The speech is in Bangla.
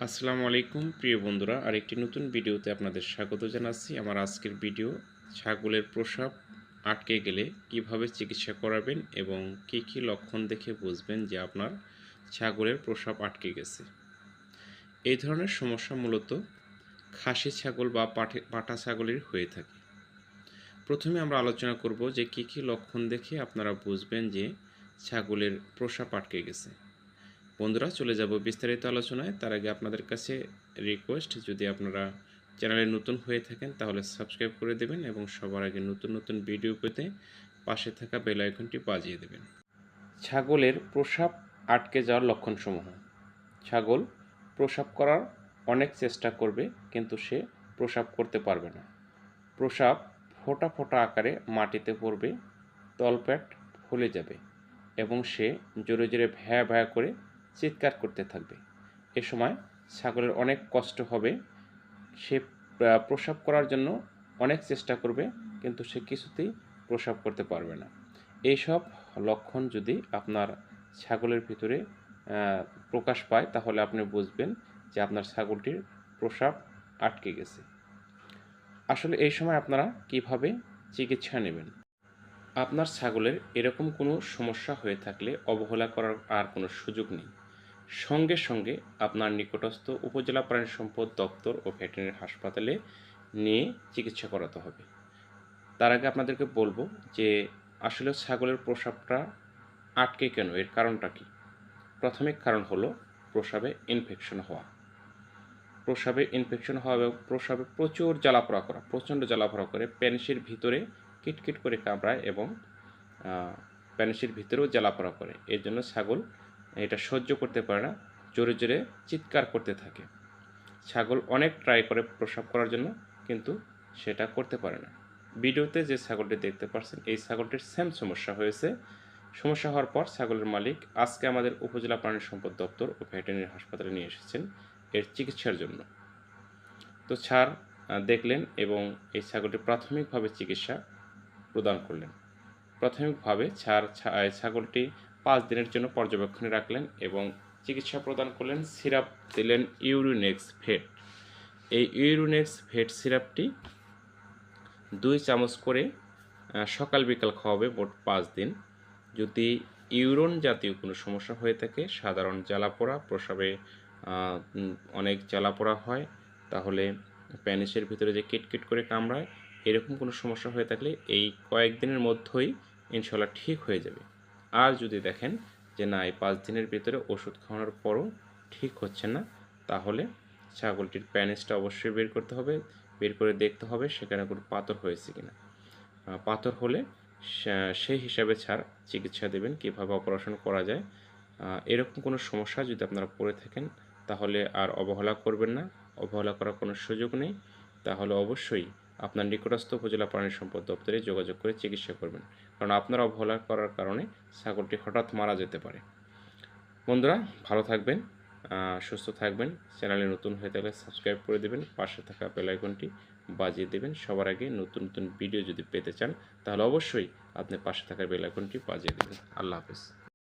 আসসালামু আলাইকুম, প্রিয় বন্ধুরা। আরেকটি নতুন ভিডিওতে আপনাদের স্বাগত জানাচ্ছি। আমার আজকের ভিডিও ছাগলের প্রসাব আটকে গেলে কীভাবে চিকিৎসা করাবেন এবং কী কী লক্ষণ দেখে বুঝবেন যে আপনার ছাগলের প্রসাব আটকে গেছে। এই ধরনের সমস্যা মূলত খাসি ছাগল বা পাটা ছাগলের হয়ে থাকে। প্রথমে আমরা আলোচনা করব যে কী কী লক্ষণ দেখে আপনারা বুঝবেন যে ছাগলের প্রসাব আটকে গেছে। বন্ধুরা চলে যাব বিস্তারিত আলোচনায়। তার আগে আপনাদের কাছে রিকোয়েস্ট যদি আপনারা চ্যানেলে নতুন হয়ে থাকেন, তাহলে সাবস্ক্রাইব করে দেবেন এবং সবার আগে নতুন নতুন ভিডিও পেতে পাশে থাকা বেল আইকনটি বাজিয়ে দেবেন। ছাগলের প্রসাব আটকে যাওয়ার লক্ষণসমূহ। ছাগল প্রসাব করার অনেক চেষ্টা করবে, কিন্তু সে প্রসাব করতে পারবে না। প্রসাব ফোঁটা ফোঁটা আকারে মাটিতে পড়বে, তলপ্যাট ফুলে যাবে এবং সে জোরে জোরে ভ্যা ভ্যা করে চিৎকার করতে থাকবে। এ সময় ছাগলের অনেক কষ্ট হবে। সে প্রসাব করার জন্য অনেক চেষ্টা করবে, কিন্তু সে কিছুতেই প্রসাব করতে পারবে না। এইসব লক্ষণ যদি আপনার ছাগলের ভিতরে প্রকাশ পায়, তাহলে আপনি বুঝবেন যে আপনার ছাগলটির প্রসাব আটকে গেছে। আসলে এই সময় আপনারা কীভাবে চিকিৎসা নেবেন? আপনার ছাগলের এরকম কোনো সমস্যা হয়ে থাকলে অবহেলা করার আর কোনো সুযোগ নেই। সঙ্গে সঙ্গে আপনার নিকটস্থ উপজেলা প্রাণী সম্পদ দপ্তর ও ভেটেরিনারি হাসপাতালে নিয়ে চিকিৎসা করাতে হবে। তার আগে আপনাদেরকে বলব যে আসলে ছাগলের প্রসাবটা আটকে কেন? এর কারণটা কি? প্রাথমিক কারণ হলো প্রসাবে ইনফেকশন হওয়া। প্রসাবে ইনফেকশন হওয়া এবং প্রসাবে প্রচুর জ্বালাপোড়া করা, প্রচণ্ড জ্বালাপোড়া করে প্যানিসের ভিতরে কিটকিট করে কামড়ায় এবং প্যানিসের ভিতরেও জ্বালাপোড়া করে। এর জন্য ছাগল এটা সহ্য করতে পারে না, জোরে জোরে চিৎকার করতে থাকে। ছাগল অনেক ট্রাই করে প্রসাব করার জন্য, কিন্তু সেটা করতে পারে না। ভিডিওতে যে ছাগলটি দেখতে পাচ্ছেন এই ছাগলটির সেম সমস্যা হয়েছে। সমস্যা হওয়ার পর ছাগলের মালিক আজকে আমাদের উপজেলা প্রাণী সম্পদ দপ্তর ও ভেটেরিনারি হাসপাতালে নিয়ে এসেছেন এর চিকিৎসার জন্য। তো ছাড় দেখলেন এবং এই ছাগলটি প্রাথমিকভাবে চিকিৎসা প্রদান করলেন। প্রাথমিকভাবে ছাড় ছাগলটি পাঁচ দিনের জন্য পর্যবেক্ষণে রাখলেন এবং চিকিৎসা প্রদান করলেন, সিরাপ দিলেন ইউরিনেক্স ফেট এই ইউরিনেক্স ফেট সিরাপটি দুই চামচ করে সকাল বিকাল খাওয়াবে মোট পাঁচ দিন। যদি ইউরন জাতীয় কোনো সমস্যা হয়ে থাকে, সাধারণ জ্বালাপোড়া প্রসাবে অনেক জ্বালাপোড়া হয়, তাহলে প্যানিসের ভিতরে যে কিটকিট করে কামড়ায়, এরকম কোনো সমস্যা হয়ে থাকলে এই কয়েকদিনের মধ্যেই ইনশাল্লাহ ঠিক হয়ে যাবে। আর যদি দেখেন যে না, এই পাঁচ দিনের ভিতরে ওষুধ খাওয়ানোর পরও ঠিক হচ্ছে না, তাহলে ছাগলটির প্যানিসটা অবশ্যই বের করতে হবে, বের করে দেখতে হবে সেখানে কোনো পাথর হয়েছে কি না পাথর হলে সেই হিসাবে ছাড় চিকিৎসা দেবেন, কীভাবে অপারেশন করা যায়। এরকম কোনো সমস্যা যদি আপনারা পড়ে থাকেন, তাহলে আর অবহেলা করবেন না, অবহেলা করার কোনো সুযোগ নেই। তাহলে অবশ্যই আপনার নিকটস্থ উপজেলা প্রাণী সম্পদ দপ্তরে যোগাযোগ করে চিকিৎসা করবেন। কারণ আপনার অবহেলা করার কারণে ছাগলটি হঠাৎ মারা যেতে পারে। বন্ধুরা, ভালো থাকবেন সুস্থ থাকবেন, চ্যানেলে নতুন হয়ে থাকলে সাবস্ক্রাইব করে দেবেন, পাশে থাকা বেল আইকনটি বাজিয়ে দেবেন। সবার আগে নতুন নতুন ভিডিও যদি পেতে চান, তাহলে অবশ্যই আপনি পাশে থাকা বেল আইকনটি বাজিয়ে দেবেন। আল্লাহ হাফেজ।